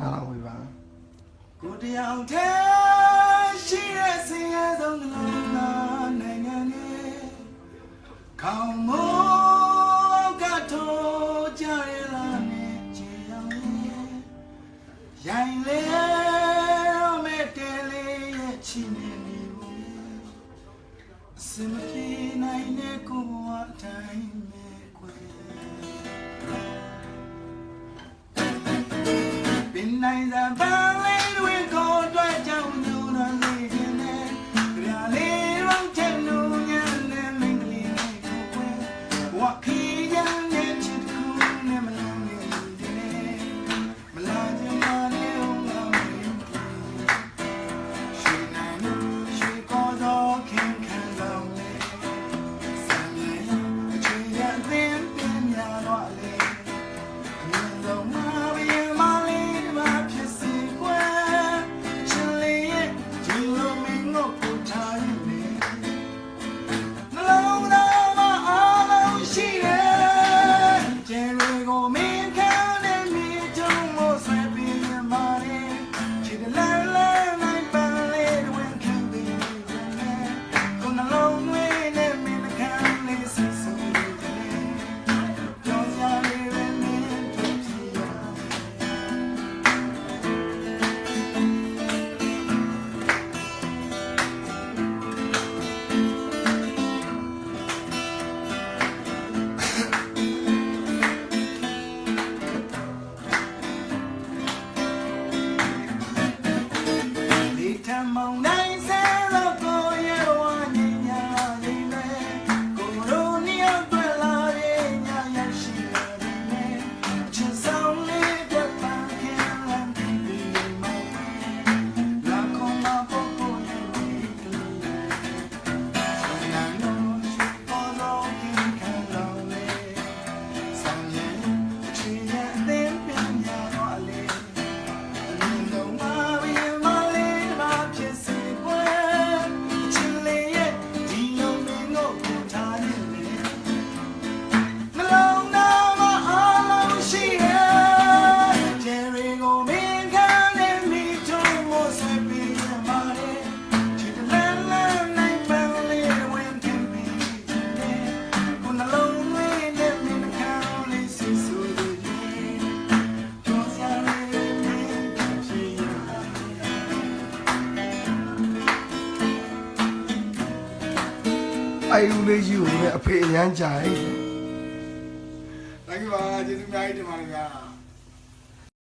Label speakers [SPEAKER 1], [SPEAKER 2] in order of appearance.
[SPEAKER 1] အာဝေပါ
[SPEAKER 2] ကိုတရားထဲရှိတဲ့ဆင်းရဲဆုံးကလေးကနိုင်ငံလေးကောင်းမွန်ကထောကြရလာနေချေရောင်လေးရိုင်လေရောမဲ့တဲလေးရဲ့ချီနေနေဘူးစင်မပြေနိုင်တဲ့ကိုဘဝတိုင်းမဲ့ခွေ nine and အဲ့လူလေးကြီးကိုလ
[SPEAKER 1] ည်းအဖေအရန်ကြိုက်တယ်
[SPEAKER 2] Thank you ပါကျေးဇူးအများကြီးတင်ပါတယ်ဗျာ